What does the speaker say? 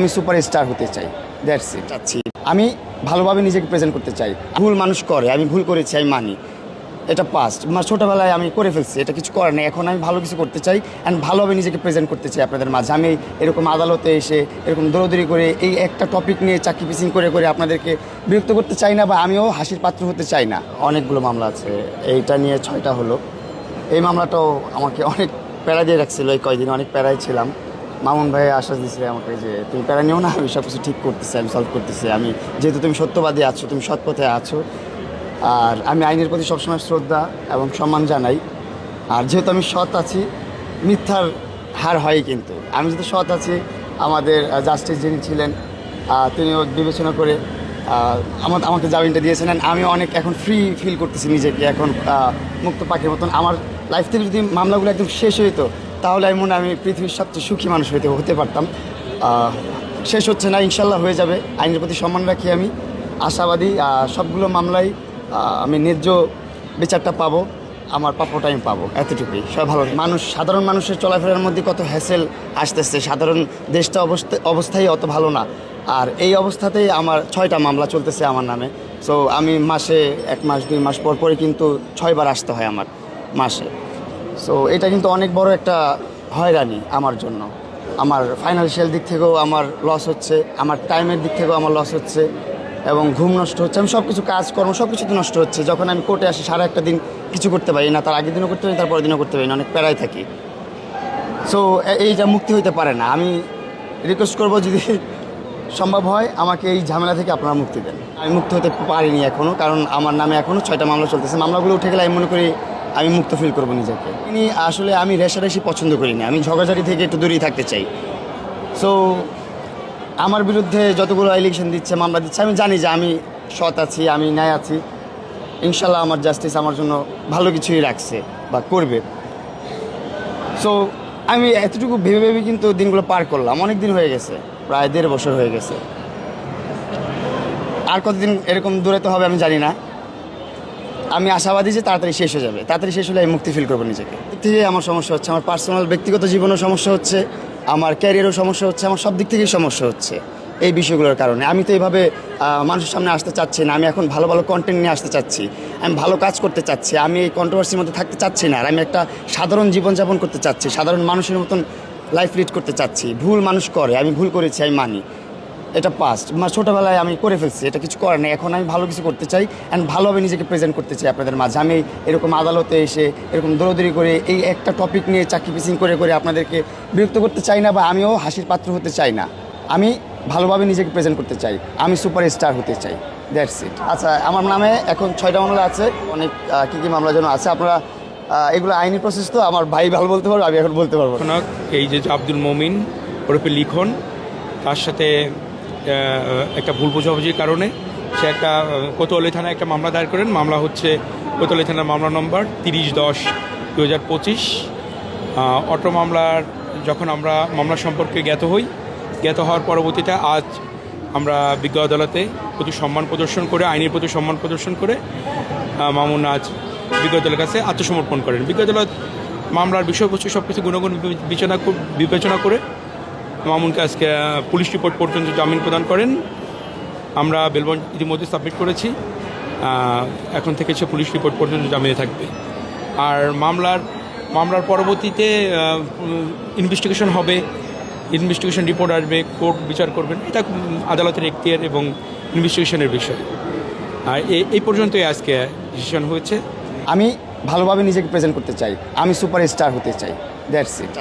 আমি super star হতে চাই। দ্যাটস ইট চাচ্ছি আমি ভালোভাবে নিজেকে প্রেজেন্ট করতে চাই। ভুল মানুষ করে, আমি ভুল করেছি, আমি মানি। এটা পাস্ট মানে ছোটোবেলায় আমি করে ফেলছি, এটা কিছু করার নেই। এখন আমি ভালো কিছু করতে চাই অ্যান্ড ভালোভাবে নিজেকে প্রেজেন্ট করতে চাই আপনাদের মাঝে। আমি এরকম আদালতে এসে, এরকম দৌড়দৌড়ি করে, এই একটা টপিক নিয়ে চাকরি পিচিং করে করে আপনাদেরকে বিরক্ত করতে চাই না বা আমিও হাসির পাত্র হতে চাই না। অনেকগুলো মামলা আছে। এইটা নিয়ে ছয়টা হলো। এই মামলাটাও আমাকে অনেক প্যারা দিয়ে রাখছিল। এই কয়দিন অনেক প্যারায় ছিলাম। মামুন ভাই আশ্বাস দিচ্ছে আমাকে যে, তুমি প্যারা নিও না, আমি সব কিছু ঠিক করতেছি, আমি সলভ করতেছি। আমি যেহেতু তুমি সত্যবাদী আছো, তুমি সৎ পথে আছো, আর আমি আইনের প্রতি সবসময় শ্রদ্ধা এবং সম্মান জানাই। আর যেহেতু আমি সৎ আছি, মিথ্যার হার হয় কিন্তু। আমি যেহেতু সৎ আছি, আমাদের জাস্টিস যিনি ছিলেন তিনিও বিবেচনা করে আমার, আমাকে জামিনটা and আমি অনেক এখন ফ্রি ফিল করতেছি নিজেকে। এখন মুক্ত পাখির মতন। আমার লাইফ থেকে যদি মামলাগুলো একদম শেষ হইতো তাহলে আমি মনে আমি পৃথিবীর সবচেয়ে সুখী মানুষ হইতে হতে পারতাম। শেষ হচ্ছে না ইনশাল্লাহ হয়ে যাবে। আইনের প্রতি সম্মান রাখি আমি। আশাবাদী সবগুলো মামলায় আমি ন্যায্য বিচারটা পাবো। আমার প্রাপ্যটা আমি পাবো, এতটুকুই। সবাই ভালো মানুষ, সাধারণ মানুষের চলাফেরার মধ্যে কত হ্যাসেল আসতেছে। সাধারণ দেশটা অবস্থা, অবস্থাই অত ভালো না। আর এই অবস্থাতেই আমার ছয়টা মামলা চলতেছে আমার নামে। সো আমি মাসে এক মাস, দুই মাস পর পরে কিন্তু ছয়বার আসতে হয় আমার মাসে। সো এটা কিন্তু অনেক বড় একটা হয়রানি আমার জন্য। আমার ফাইন্যান্সিয়াল দিক থেকেও আমার লস হচ্ছে, আমার টাইমের দিক থেকেও আমার লস হচ্ছে এবং ঘুম নষ্ট হচ্ছে। আমি সব কিছু কাজকর্ম সব কিছুতে নষ্ট হচ্ছে। যখন আমি কোর্টে আসি, সারা একটা দিন কিছু করতে পারি না, তার আগের দিনও করতে পারি, তার পরের দিনও করতে পারি না, অনেক প্যারায় থাকি। সো এইটা মুক্তি হইতে পারে না। আমি রিকোয়েস্ট করব যদি সম্ভব হয়, আমাকে এই ঝামেলা থেকে আপনারা মুক্তি দেন। আমি মুক্ত হতে পারিনি এখনও কারণ আমার নামে এখনও ছয়টা মামলা চলতেছে। মামলাগুলো উঠে গেলে আমি মনে করি আমি মুক্ত ফিল করব নিজেকে। তিনি আসলে আমি রেশারেশি পছন্দ করি না, আমি ঝগড়াঝাড়ি থেকে একটু দূরেই থাকতে চাই। সো আমার বিরুদ্ধে যতগুলো ইলেকশন দিচ্ছে, মামলা দিচ্ছে, আমি জানি যে আমি সৎ আছি, আমি ন্যায় আছি। ইনশাল্লাহ আমার জাস্টিস আমার জন্য ভালো কিছুই রাখছে বা করবে। সো আমি এতটুকু ভেবে ভেবে কিন্তু দিনগুলো পার করলাম। অনেক দিন হয়ে গেছে, প্রায় দেড় বছর হয়ে গেছে। আর কতদিন এরকম দূরে তো হবে আমি জানি না। আমি আশাবাদী যে তাড়াতাড়ি শেষ হয়ে যাবে। তাড়াতাড়ি শেষ হলে আমি মুক্তি ফিল করব নিজেকে। থেকে আমার সমস্যা হচ্ছে, আমার পার্সোনাল ব্যক্তিগত জীবনেও সমস্যা হচ্ছে, আমার ক্যারিয়ারও সমস্যা হচ্ছে, আমার সব দিক থেকেই সমস্যা হচ্ছে এই বিষয়গুলোর কারণে। আমি তো এইভাবে মানুষের সামনে আসতে চাচ্ছি না, আমি এখন ভালো ভালো কন্টেন্ট নিয়ে আসতে চাচ্ছি, আমি ভালো কাজ করতে চাচ্ছি, আমি এই কন্ট্রোভার্সির মধ্যে থাকতে চাচ্ছি না, আর আমি একটা সাধারণ জীবনযাপন করতে চাচ্ছি, সাধারণ মানুষের মতন লাইফ লিড করতে চাচ্ছি। ভুল মানুষ করে, আমি ভুল করেছি, আমি মানি। এটা পাস্ট মানে ছোটোবেলায় আমি করে ফেলছি, এটা কিছু করার নেই। এখন আমি ভালো কিছু করতে চাই অ্যান্ড ভালোভাবে নিজেকে প্রেজেন্ট করতে চাই আপনাদের মাঝে। আমি এরকম আদালতে এসে, এরকম দৌড়দৌড়ি করে, এই একটা টপিক নিয়ে চাকরি পিচিং করে করে আপনাদেরকে বিরক্ত করতে চাই না বা আমিও হাসির পাত্র হতে চাই না। আমি ভালোভাবে নিজেকে প্রেজেন্ট করতে চাই। আমি সুপার স্টার হতে চাই। দ্যাটস ইট আচ্ছা আমার নামে এখন ছয়টা মামলা আছে। অনেক কী কী মামলা যেন আছে, আপনারা এগুলো আইনি প্রসেস তো, আমার ভাই ভালো বলতে পারব, আমি এখন বলতে পারব এই যে আব্দুল মমিন ওরফে লিখন, তার সাথে একটা ভুল বোঝাবুঝির কারণে সে একটা কোতোয়ালি থানায় একটা মামলা দায়ের করেন। মামলা হচ্ছে কোতোয়ালি থানার মামলা নম্বর তিরিশ দশ দু হাজার পঁচিশ অটো মামলার যখন আমরা মামলা সম্পর্কে জ্ঞাত হই, জ্ঞাত হওয়ার পরবর্তীতে আজ আমরা বিজ্ঞ আদালতে প্রতি সম্মান প্রদর্শন করে, আইনের প্রতি সম্মান প্রদর্শন করে মামুন আজ বিজ্ঞ আদালতের কাছে আত্মসমর্পণ করেন। বিজ্ঞ আদালত মামলার বিষয়বস্তু সব কিছু গুণগুণ বিবেচনা বিবেচনা করে মামুনকে আজকে পুলিশ রিপোর্ট পর্যন্ত জামিন প্রদান করেন। আমরা বেলবন ইতিমধ্যে সাবমিট করেছি। এখন থেকে সে পুলিশ রিপোর্ট পর্যন্ত জামিনে থাকবে। আর মামলার মামলার পরবর্তীতে ইনভেস্টিগেশন হবে। ইনভেস্টিগেশন রিপোর্ট আসবে, কোর্ট বিচার করবেন। এটা আদালতের এখতিয়ার এবং ইনভেস্টিগেশনের বিষয়। আর এই পর্যন্তই আজকে ডিসিশন হয়েছে। আমি ভালোভাবে নিজেকে প্রেজেন্ট করতে চাই। আমি সুপার স্টার হতে চাই। That's it